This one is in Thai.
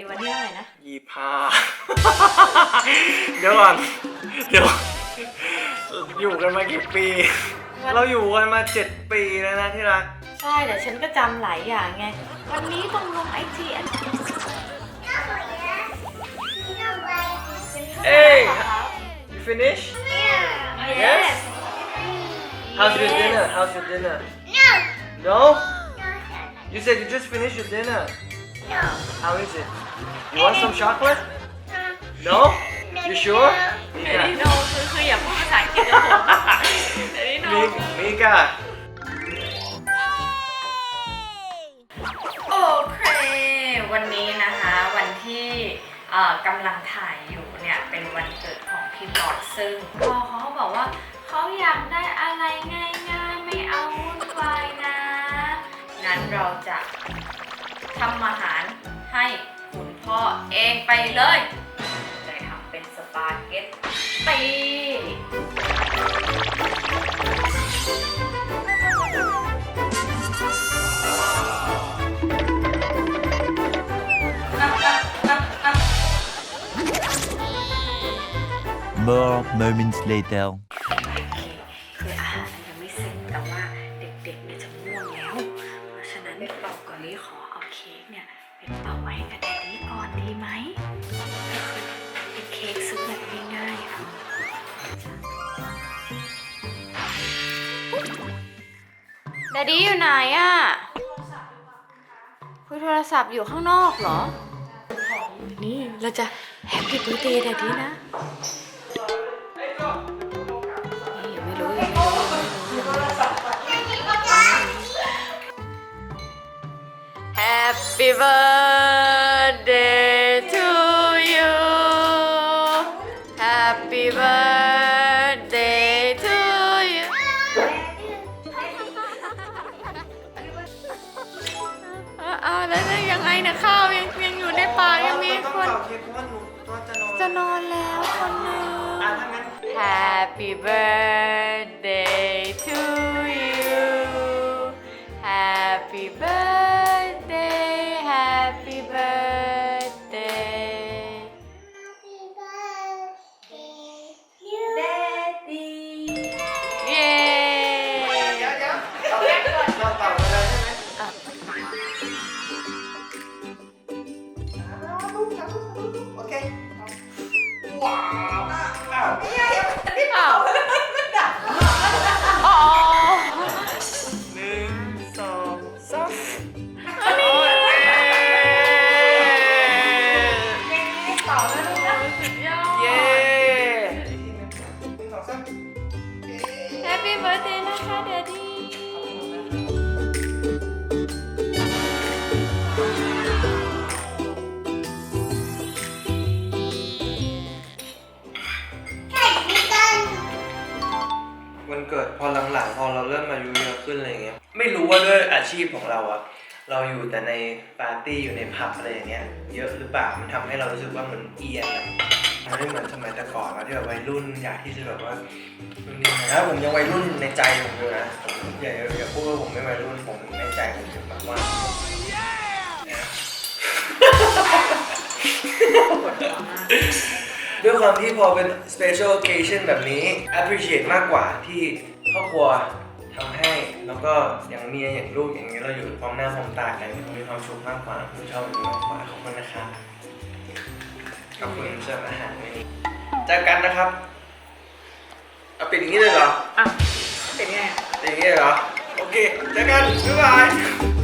ยี่ห้าเดี๋ยวก่อน เดี๋ยว อยู่กันมากี่ปี เราอยู่กันมาเจ็ดปีแล้วนะที่รัก ใช่แต่ฉันก็จำหลายอย่างไง วันนี้ต้องลงไอจีอัน Hey you finish Yes How's your dinner How's your dinner No You said you just finished your dinner How is it You want some chocolate No You sure เดดี้โนคือคืออย่าพูดภาษาอังกฤษกับผมเดดี้โนมิมิกาโอเค วันนี้นะคะวันที่เอ่อกำลังถ่ายอยู่เนี่ยเป็นวันเกิดของพี่บอสซึ่งพอเขาบอกว่าเขาอยากได้อะไรง่ายๆ ไม่เอาวุ่นวายนะงั้นเราจะทำอาหารให้คุณพ่อ เองไปเลยเลยทำเป็นสปาเกตตี More moments later. คืออาหารมันยังไม่เสร็จแต่ว่าเด็กๆเนี่ยจะง่วงแล้ว เพราะฉะนั้นเราก็เลยขอเอาเค้กเนี่ยเป็นเอาไว้กับแดดดี้ก่อน ดีไหมเป็นเค้กซื้อแบบง่ายๆเอาแดดดี้อยู่ไหนอะคุยโทรศัพท์อยู่ข้างนอกเหรอ นี่เราจะแฮปปี้เบิร์ดเดย์แดดดี้นะนี่ยังไม่รู้ยังไม่รู้ แล้วยังไงนะข้าวยังยังอยู่ในปากยังมีคนเค้กเพราะว่าหนูตัวจะนอนจะนอนแล้วคนหนึ่ง อะถ้างั้น Happy birthday to you Happy birthday Happy birthday ว้าวอ้าวอ้าวอ๋อหนึ่งสองสามอันนี้โอเคเป่าแล้วลูกนะสุดยอด เย้หนึ่งสองสาม Happy birthday นะคะ Daddy วันเกิดพอหลังๆ พอเราเริ่มอายุเยอะขึ้นอะไรเงี้ย ไม่รู้ว่าด้วยอาชีพของเราอะเราอยู่แต่ในปาร์ตี้อยู่ในผับอะไรอย่างเงี้ยเยอะหรือเปล่ามันทำให้เรารู้สึกว่ามันเอียนอะมันไม่เหมือนสมัยแต่ก่อนอะที่แบบวัยรุ่นอยากที่จะแบบว่านู่นนี่นะผมยังวัยรุ่นในใจผมอยู่นะผมอย่าอย่าอย่าพูดว่าผมไม่วัยรุ่นผมในใจผมยังแบบว่านะ ด้วยความที่พอเป็น special occasion แบบนี้ appreciate มากกว่าที่ครอบครัวทำให้ แล้วก็อย่างเมียอย่างลูกอย่างเงี้ยเราอยู่พร้อมหน้าพร้อมตากันมีความสุขมากกว่าผมชอบแบบนี้มากกว่าขอบคุณนะครับขอบคุณสำหรับอาหารวันนี้เจอกันนะครับเอาปิดอย่างนี้เลยเหรออะเป็นไงปิดอย่างนี้เลยเหรอโอเคเจอกันบ๊ายบาย